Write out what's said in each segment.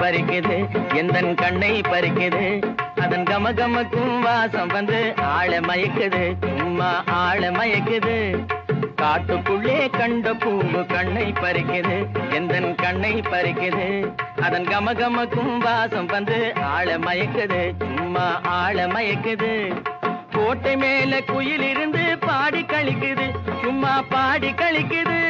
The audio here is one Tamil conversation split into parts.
பறிக்குது. எந்தன் கண்ணை பறிக்குது? அதன் கமகமக்கும் வாசம் வந்து ஆள மயக்குது. சும்மா ஆள மயக்குது. காட்டுக்குள்ளே கண்ட பூவு கண்ணை பறிக்குது. எந்தன் கண்ணை பறிக்குது? அதன் கமகமக்கும் வாசம் வந்து ஆள மயக்குது. சும்மா ஆள மயக்குது. கோட்டை மேல குயில் இருந்து பாடி கழிக்குது. சும்மா பாடி கழிக்குது.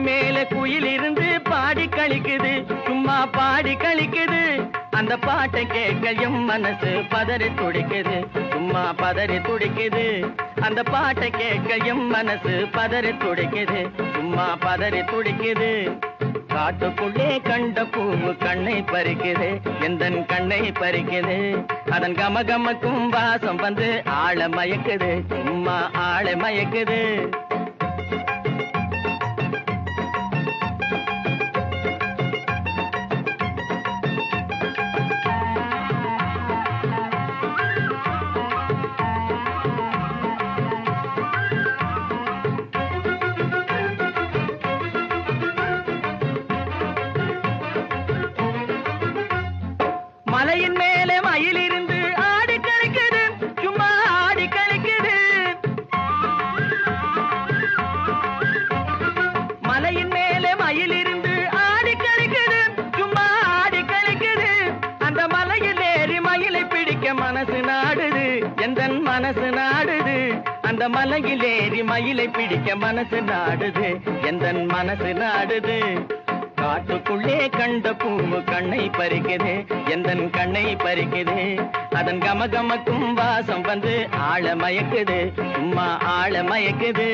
மேல குயில் இருந்து பாடி கழிக்குது. சும்மா பாடி கழிக்குது. அந்த பாட்டை கேட்க எம் மனசு பதறி துடிக்குது. சும்மா பதறி துடிக்குது. அந்த பாட்டை கேட்க எம் மனசு பதறி துடிக்குது. சும்மா பதறி துடிக்குது. காட்டுக்குள்ளே கண்ட பூவு கண்ணை பறிக்குது. எந்தன் கண்ணை பறிக்குது. அதன் கமகமக்கும் வாசம் வந்து ஆள மயக்குது. சும்மா ஆள மயக்குது. மலையின் மேலே மயில் இருந்து ஆடி கழிக்குது. சும்மா ஆடி கழிக்குது. மலையின் மேலே மயில் இருந்து ஆடி கழிக்குது. சும்மா ஆடி கழிக்குது. அந்த மலையில் ஏறி மயிலை பிடிக்க மனசு நாடுது. எந்த மனசு நாடுது? அந்த மலையில் ஏறி மயிலை பிடிக்க மனசு நாடுது. எந்த மனசு நாடுது? காட்டுக்குள்ளே கண்ட பூவு கண்ணை பறிக்குது எந்தன் கண்ணை பறிக்குது. அதன் கமகமக்கும் வாசம் வந்து ஆழ மயக்குது சும்மா ஆழ மயக்குது.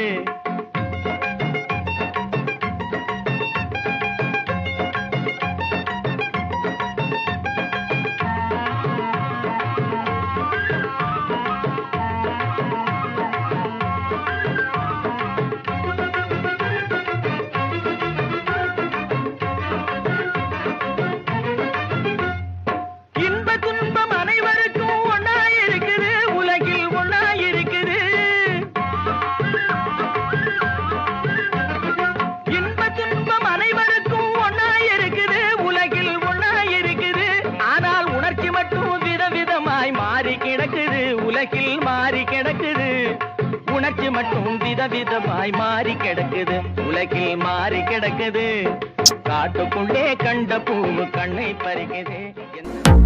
உலகில் மாறி கிடக்குது. உணர்ச்சி மட்டும் விதவிதமாய் மாறி கிடக்குது. உலகில் மாறி கிடக்குது. காட்டுக்குள்ளே கண்ட பூவு கண்ணை பறிக்குது. என்ன